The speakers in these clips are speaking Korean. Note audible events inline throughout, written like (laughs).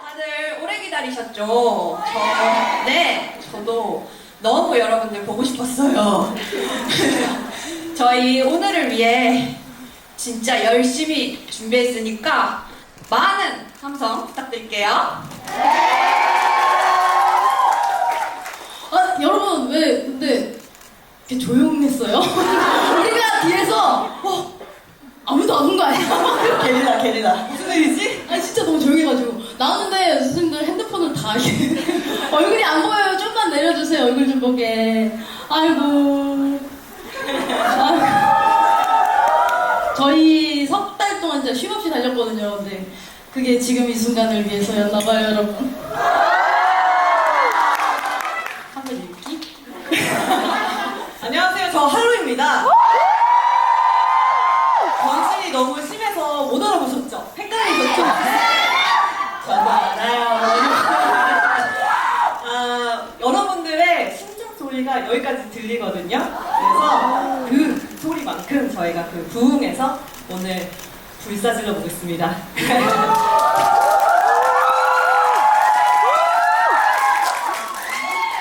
다들 오래 기다리셨죠? 저, 네, 저도 너무 여러분들 보고 싶었어요. (laughs) 저희 오늘을 위해 진짜 열심히 준비했으니까 많은 함성 부탁드릴게요. 아, 여러분, 왜, 근데, 이렇게 조용했어요? (laughs) 우리가 뒤에서, 어, 아무도 안 온 거 아니야? 게리다 게리다 무슨 일이지? 아니, 진짜 너무 조용해가지고. 나오는데 선생님들 핸드폰을 다, 이렇게. (laughs) 얼굴이 안 보여요. 좀만 내려주세요. 얼굴 좀 보게. 아이고. 아이고. 저희 석 달 동안 진짜 쉼없이 달렸거든요. 근데 그게 지금 이 순간을 위해서였나봐요, 여러분. 한번 읽기? 안녕하세요 저 할로입니다 원신이 너무 심해서 못 알아보셨죠? 헷갈리셨죠? 저도 알아요 아, 여러분들의 심장 소리가 여기까지 들리거든요 그래서 그 소리만큼 저희가 그 부흥에서 오늘 불사질러 보겠습니다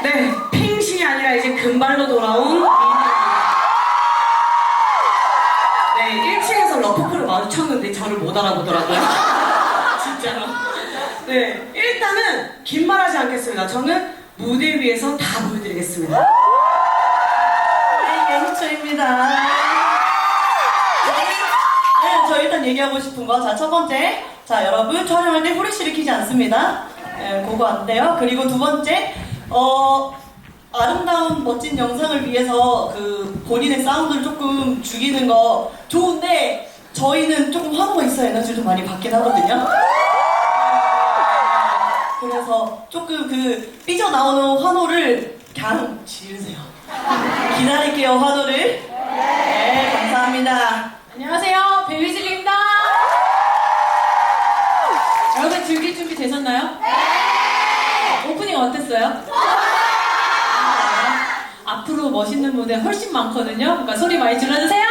네, 팽신이 아니라 이제 금발로 돌아온 네, 1층에서 러프풀을 마주쳤는데 저를 못 알아보더라고요. (laughs) 진짜로. 네, 일단은 긴 말하지 않겠습니다. 저는 무대 위에서 다 보여드리겠습니다. 네, 예무초입니다. 네, 저 일단 얘기하고 싶은 거. 자, 첫 번째. 자, 여러분, 촬영할 때 후레쉬를 켜지 않습니다. 네, 그거 안 돼요. 그리고 두 번째, 어, 아름다운 멋진 영상을 위해서 그 본인의 사운드를 조금 죽이는 거 좋은데, 저희는 조금 환호가 있어야 에너지를 좀 많이 받긴 하거든요. 그래서 조금 그 삐져나오는 환호를 그냥 지으세요. 기다릴게요, 화도를. 네, 감사합니다. 안녕하세요. 되셨나요? 네! 오프닝 어땠어요? 앞으로 멋있는 무대 훨씬 많거든요. 그러니까 소리 많이 질러주세요.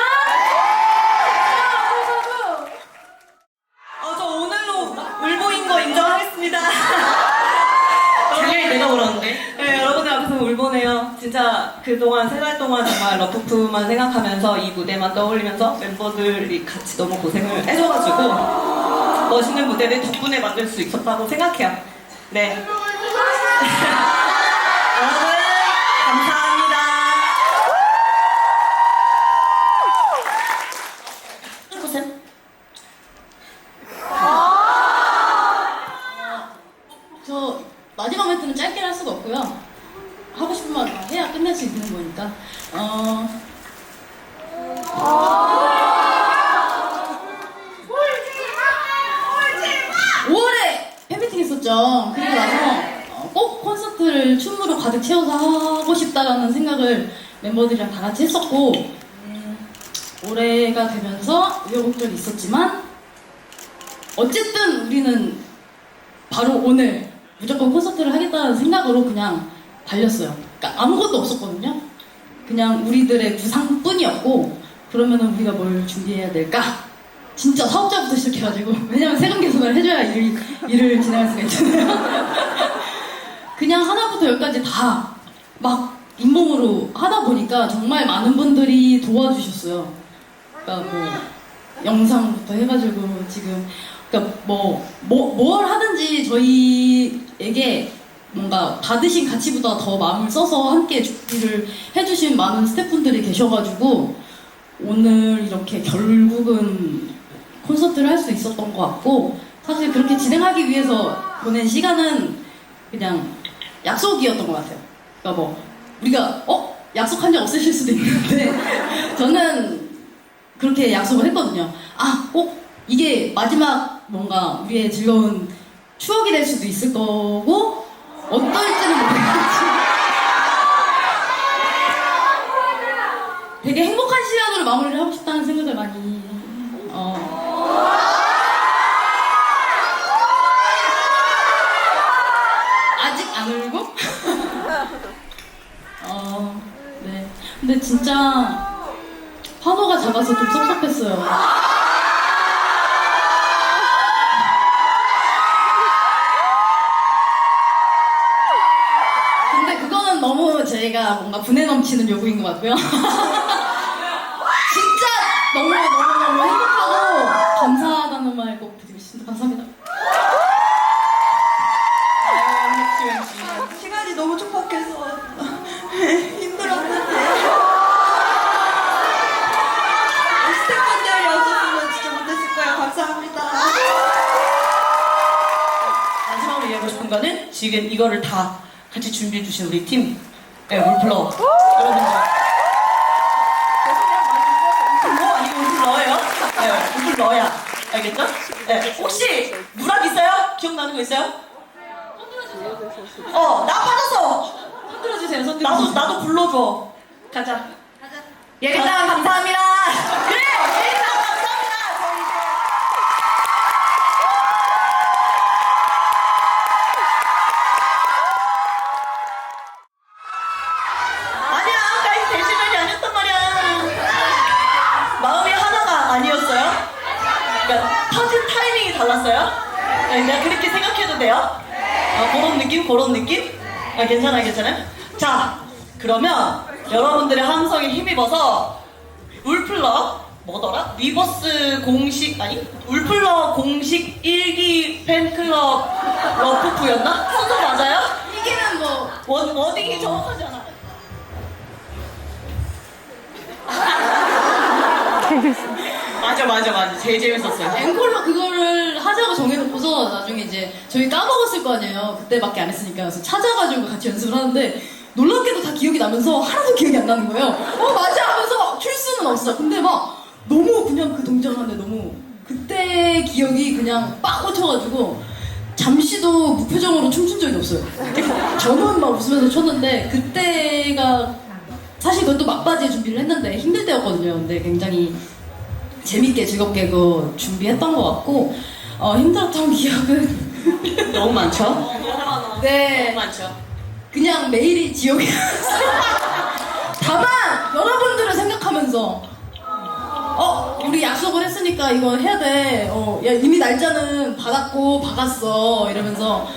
어, 저 오늘로 울보인 거 인정하겠습니다. 당연히 내가 울었는데. 네, 여러분들 앞에서 울보네요. 진짜 그동안 세 달 동안 정말 러프프만 생각하면서 이 무대만 떠올리면서 멤버들이 같이 너무 고생을 해줘가지고 멋있는 무대를 덕분에 만들 수 있었다고 생각해요. 네. 여러분, (laughs) 감사합니다. 축구쌤. 저 마지막 멘트는 짧게 할 수가 없고요. 하고 싶은 말 다 해야 끝낼 수 있는 거니까. 어. 오 5월에 했었죠. 그리고 나서 어, 꼭 콘서트를 춤으로 가득 채워서 하고 싶다라는 생각을 멤버들이랑 다 같이 했었고 음, 올해가 되면서 우여곡절이 있었지만 어쨌든 우리는 바로 오늘 무조건 콘서트를 하겠다는 생각으로 그냥 달렸어요. 그러니까 아무것도 없었거든요. 그냥 우리들의 구상뿐이었고 그러면은 우리가 뭘 준비해야 될까? 진짜 사업자부터 시작해가지고 왜냐면 세금 계산을 해줘야 일, 일을 진행할 수가 있잖아요. (laughs) 그냥 하나부터 열까지 다 막 잇몸으로 하다 보니까 정말 많은 분들이 도와주셨어요. 그러니까 뭐 영상부터 해가지고 지금 그러니까 뭐, 뭐, 뭘 하든지 저희에게 뭔가 받으신 가치보다 더 마음을 써서 함께 준비를 해주신 많은 스태프분들이 계셔가지고 오늘 이렇게 결국은 콘서트를 할 수 있었던 것 같고 사실 그렇게 진행하기 위해서 보낸 시간은 그냥 약속이었던 것 같아요. 그러니까 뭐 우리가 어 약속한 적 없으실 수도 있는데 (laughs) 저는 그렇게 약속을 했거든요. 아, 꼭 이게 마지막 뭔가 우리의 즐거운 추억이 될 수도 있을 거고 어떨지는 모르겠지. (laughs) 되게 행복한 시간으로 마무리를 진짜 환호가 작아서 좀 섭섭했어요. 근데 그거는 너무 저희가 뭔가 분해 넘치는 요구인 것 같고요. (laughs) 지금 이거를 다 같이 준비해 주신 우리 팀 네, 울플러 여러분들 울플러 아니고 울플러예요? 네, 울플러야 알겠죠? 네, 혹시 누락 있어요? 기억나는 거 있어요? 어, 나 빠졌어! 손 들어주세요. 손 들어. 나도, 나도 불러줘 가자 예리당 감사합니다. 그래! 예린아 감사합니다! 저희 이제 아니야, 아까 대시면이 아니었단 말이야. 마음이 하나가 아니었어요? 그러니까 터진 타이밍이 달랐어요? 네, 내가 그렇게 생각해도 돼요? 아, 그런 느낌? 그런 느낌? 아, 괜찮아요, 괜찮아요? 자, 그러면 여러분들의 함성에 힘입어서 울플러 뭐더라? 위버스 공식 아니? 울플러 공식 1기 팬클럽 러프프였나? 순서 맞아요? 이기는 뭐 워, 워딩이 정확하지 않아. (laughs) (laughs) 맞아 맞아 맞아 제일 재밌었어요. 앵콜로 그거를 하자고 정해놓고서 나중에 이제 저희 까먹었을 거 아니에요. 그때밖에 안 했으니까 그래서 찾아가지고 같이 연습을 하는데 놀랍게도 다 기억이 나면서 하나도 기억이 안 나는 거예요. 어 맞아 하면서 출 수는 없어. 근데 막 너무 그냥 그 동작을 하는데 너무 그때 기억이 그냥 빡 꽂혀가지고 잠시도 무표정으로 춤춘 적이 없어요. 저는 막 웃으면서 췄는데 그때가 사실 그것도 막바지에 준비를 했는데 힘들 때였거든요. 근데 굉장히 재밌게 즐겁게 그 준비했던 것 같고 어, 힘들었던 (laughs) 기억은 너무 많죠? 네 너무 많죠. 그냥 매일이 지옥이 (laughs) 다만 여러분들을 생각하면서 어 우리 약속을 했으니까 이거 해야 돼. 어, 야 이미 날짜는 받았고 박았어 이러면서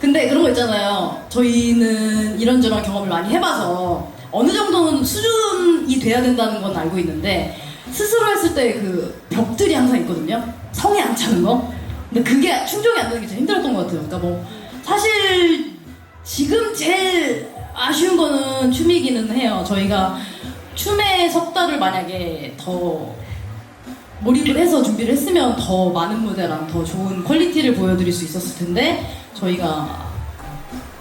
근데 그런 거 있잖아요. 저희는 이런저런 경험을 많이 해봐서 어느 정도는 수준이 돼야 된다는 건 알고 있는데 스스로 했을 때 그 벽들이 항상 있거든요. 성에 안 차는 거. 근데 그게 충족이 안게 제일 힘들었던 것 같아요. 그러니까 뭐 사실 지금 제일 아쉬운 거는 춤이기는 해요. 저희가 춤의 석 달을 만약에 더 몰입을 해서 준비를 했으면 더 많은 무대랑 더 좋은 퀄리티를 보여드릴 수 있었을 텐데 저희가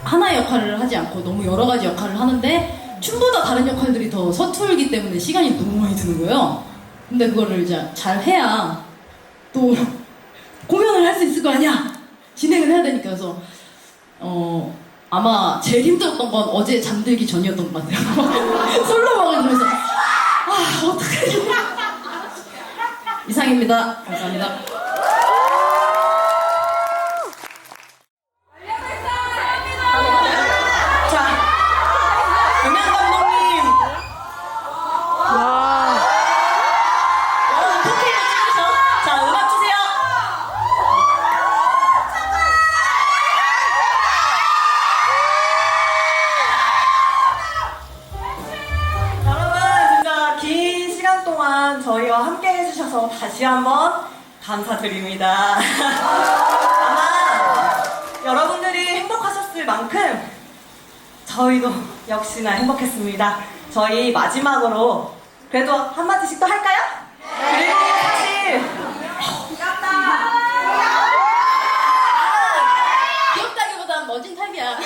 하나의 역할을 하지 않고 너무 여러 가지 역할을 하는데 춤보다 다른 역할들이 더 서툴기 때문에 시간이 너무 많이 드는 거예요. 근데 그거를 이제 잘 해야 또 (laughs) 공연을 할 수 있을 거 아니야. 진행을 해야 되니까 그래서 어 아마 제일 힘들었던 건 어제 잠들기 전이었던 것 같아요. (laughs) 솔로 막을 들으면서 아 어떡하지? 이상입니다. 감사합니다. 감사드립니다. 아마 여러분들이 행복하셨을 만큼 저희도 역시나 행복했습니다. 저희 마지막으로 그래도 한마디씩 또 할까요? 그리고 사실 귀엽다기보단 멋진 타입이야.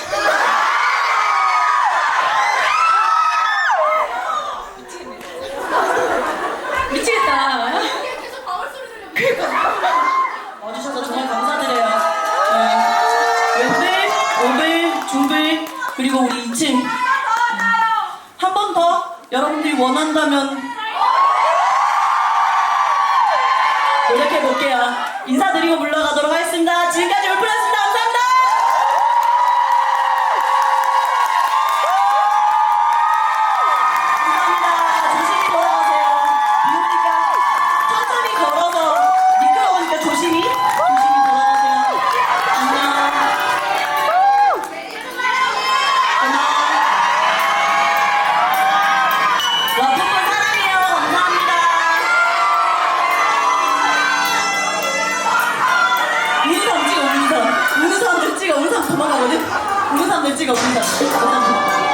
미치겠다. 계속 바울 소리 들려. 와주셔서 정말 감사드려요. 네. 왼불, 오불, 중불, 그리고 우리 2층. 한 번 더 여러분들이 원한다면 노력해 볼게요. 인사드리고 물러가도록 하겠습니다. 지금까지 울프였습 que.